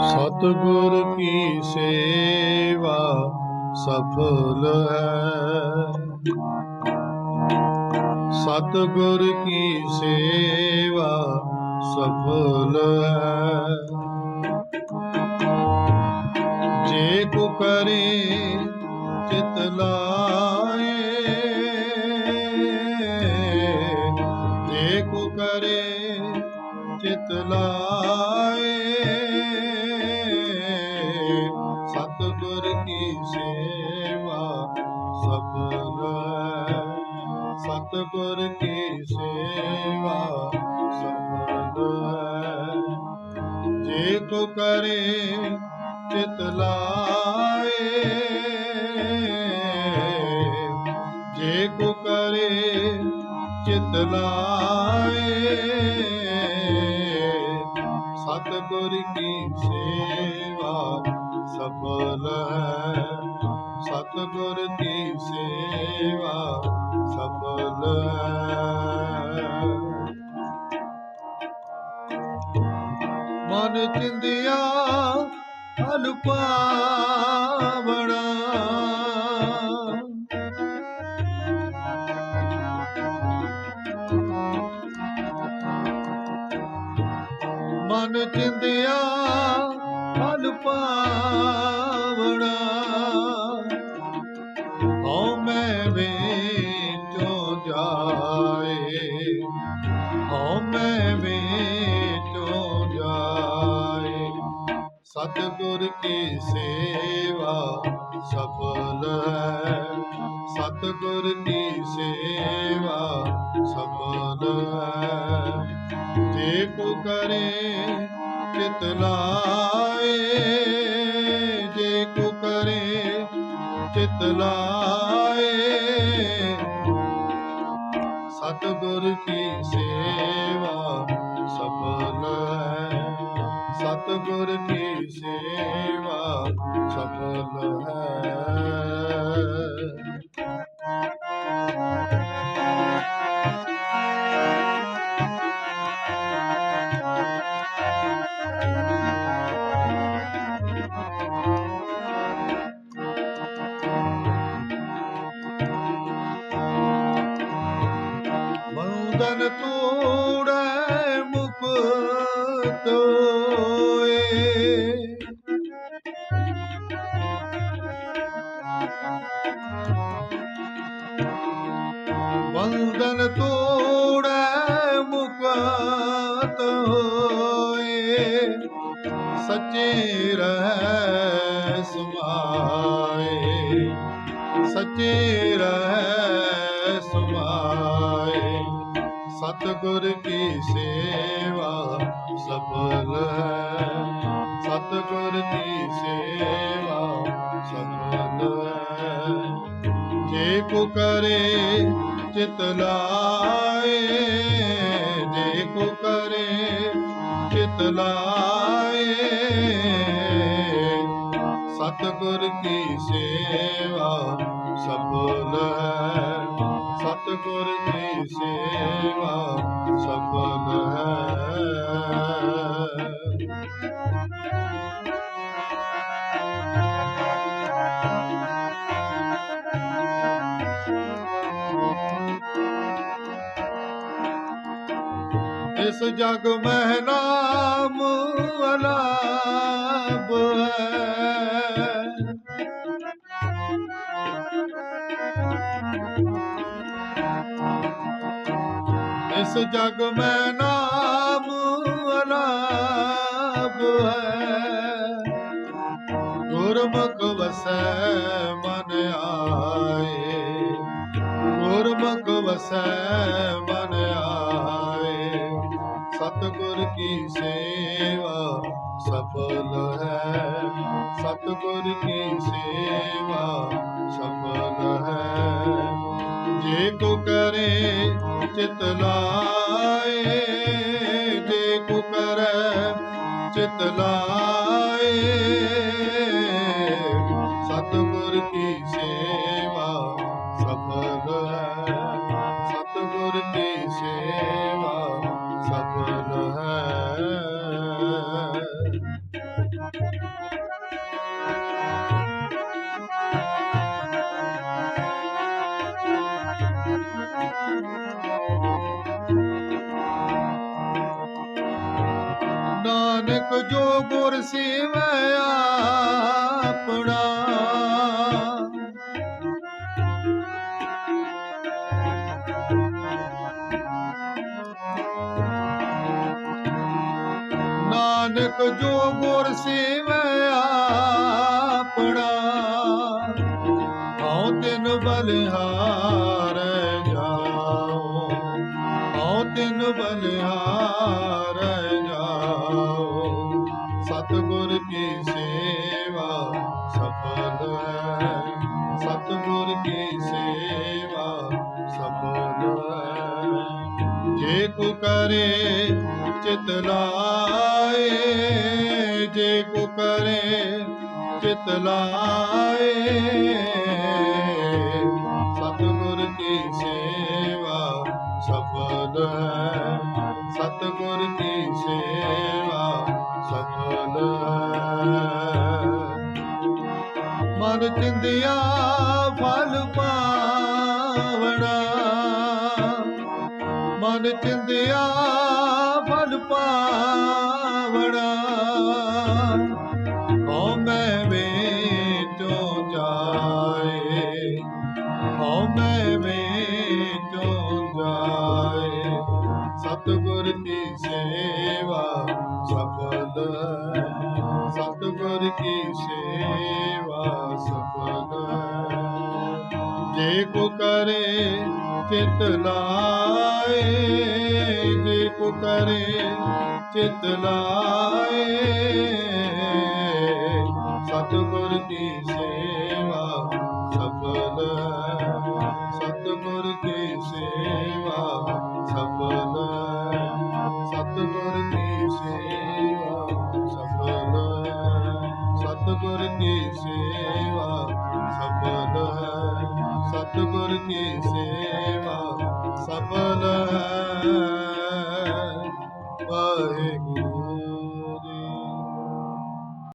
ਸਤਿਗੁਰ ਕੀ ਸੇਵਾ ਸਫਲ ਹੈ? ਸਤਿਗੁਰ ਕੀ ਸੇਵਾ ਸਫਲ ਹੈ? ਜੇ ਕੋ ਕਰੇ, ਚਿਤ ਲਾਏ ਚਿਤ ਲਾਏ। ਸਤਿਗੁਰ ਕੀ ਸੇਵਾ ਸਫਲ ਹੈ। ਸਤਿਗੁਰ ਕੀ ਸੇਵਾ ਸਫਲ ਹੈ। ਜੇ ਕੋ ਕਰੇ ਚਿਤ ਲਾਏ। ਜੇ ਕੋ ਕਰੇ ਚਿਤ ਲਾਏ। ਸਤਿਗੁਰ ਕੀ ਸੇਵਾ ਸਫਲ ਹੈ ਸਤਿਗੁਰ ਕੀ ਸੇਵਾ ਸਫਲ ਹੈ ਮਨ ਚਿੰਦਿਆ ਹਲ ਮਨ ਚਿੰਦਿਆ ਹਲ ਪਾਵਣਾ। ਹਉ ਮੈਂ ਵਿੱਚੋਂ ਜਾਏ, ਹਉ ਮੈਂ ਵਿੱਚੋਂ ਜਾਏ। ਸਤਿਗੁਰ ਕੀ ਸੇਵਾ ਸਫਲ ਹੈ। ਸਤਿਗੁਰ ਕੀ ਸੇਵਾ ਸਫਲ ਹੈ। ਜੇ ਕੋ ਕਰੇ, ਚਿਤ ਲਾਏ। ਜੇ ਕੋ ਕਰੇ, ਚਿਤ ਲਾਏ। ਸਤਿਗੁਰ ਕੀ ਸੇਵਾ ਸਫਲ ਹੈ। ਸਤਿਗੁਰ ਕੀ ਸੇਵਾ ਸਫਲ ਹੈ। ਬੰਦਨ ਤੋੜੈ ਮੁਕਤ ਹੋਏ। ਬੰਦਨ ਤੋੜੈ ਮੁਕਤ ਹੋਏ। ਸੱਚੇ ਰਹਿ ਸਮਾਏ। ਸੱਚੇ ਰਹਿ ਸਤਿਗੁਰ ਕੀ ਸੇਵਾ ਸਫਲ ਹੈ ਸਤਿਗੁਰ ਕੀ ਸੇਵਾ ਸਫਲ ਹੈ ਜੇ ਕੋ ਕਰੇ ਚਿਤ ਲਾਏ, ਜੇ ਕੋ ਕਰੇ ਚਿਤ ਲਾਏ, ਸਤਿਗੁਰ ਕੀ ਸੇਵਾ ਸਫਲ ਹੈ ਸਤਿਗੁਰ ਕੀ ਸੇਵਾ ਸਫਲ ਹੈ। ਇਸ ਜਗ ਮਹਿ ਨਾਮ ਅਲਾਪ ਹੈ। ਇਸ ਜਗ ਮੈਂ ਨਾਮ ਅਲਾਪ ਹੈ। ਗੁਰਮੁਖ ਵਸੈ ਮਨ ਆਏ। ਗੁਰਮੁਖ ਵਸੈ ਮਨ ਆਏ। ਸਤਿਗੁਰ ਕੀ ਸੇਵਾ ਸਫਲ ਹੈ। ਸਤਿਗੁਰ ਕੀ ਸੇਵਾ ਸਫਲ ਹੈ। ਜੇ ਕੋ ਕਰੇ ਚਿਤ ਲਾਏ। ਜੇ ਕੋ ਕਰੈ ਚਿਤ ਲਾਏ। ਸਤਿਗੁਰ ਕੀ ਸੇਵਾ ਨਾਨਕ ਜੋ ਗੁਰ ਸੇਵਿਆ ਆਪਣਾ। ਨਾਨਕ ਜੋ ਗੁਰ ਸੇਵਿਆ ਆਪਣਾ, ਹਉ ਤਿਨ ਬਲਿਹਾਰ ਜਾਓ, ਹਉ ਤਿਨ ਬਲਿਹਾਰ ਕੀ ਸੇਵਾ ਸਫਲ ਹੈ। ਸਤਿਗੁਰ ਕੀ ਸੇਵਾ ਸਫਲ ਹੈ। ਜੇ ਕੋ ਕਰੇ, ਚਿਤ ਲਾਏ। ਜੇ ਕੋ ਕਰੇ, ਚਿਤ ਲਾਏ। ਚਿੰਦਿਆ ਫਲ ਪਾਵਣਾ ਹਉ ਮੈਂ ਵਿੱਚੋਂ ਜਾਏ ਹਉ ਮੈਂ ਵਿੱਚੋਂ ਜਾਏ। ਸਤਿਗੁਰ ਕੀ ਸੇਵਾ ਸਫਲ ਹੈ ਸਤਿਗੁਰ ਕੀ ਸੇਵਾ ਸਫਲ। ਜੇ ਕੋ ਕਰੇ ਚਿਤ ਲਾਏ ਜੇ ਕੋ ਕਰੇ ਚਿਤ ਲਾਏ ਸਤਿਗੁਰ ਕੀ ਸੇਵਾ ਸਫਲ ਹੈ ਸਤਿਗੁਰ ਕੀ ਸੇਵਾ ਸਫਲ ਸਤਿਗੁਰ ਕੀ ਸੇਵਾ ਸਫਲ ਹੈ। ਸਤਿਗੁਰ ਕੀ ਸੇਵਾ ਸਫਲ ਹੈ। ਵਾਹਿਗੁਰੂ।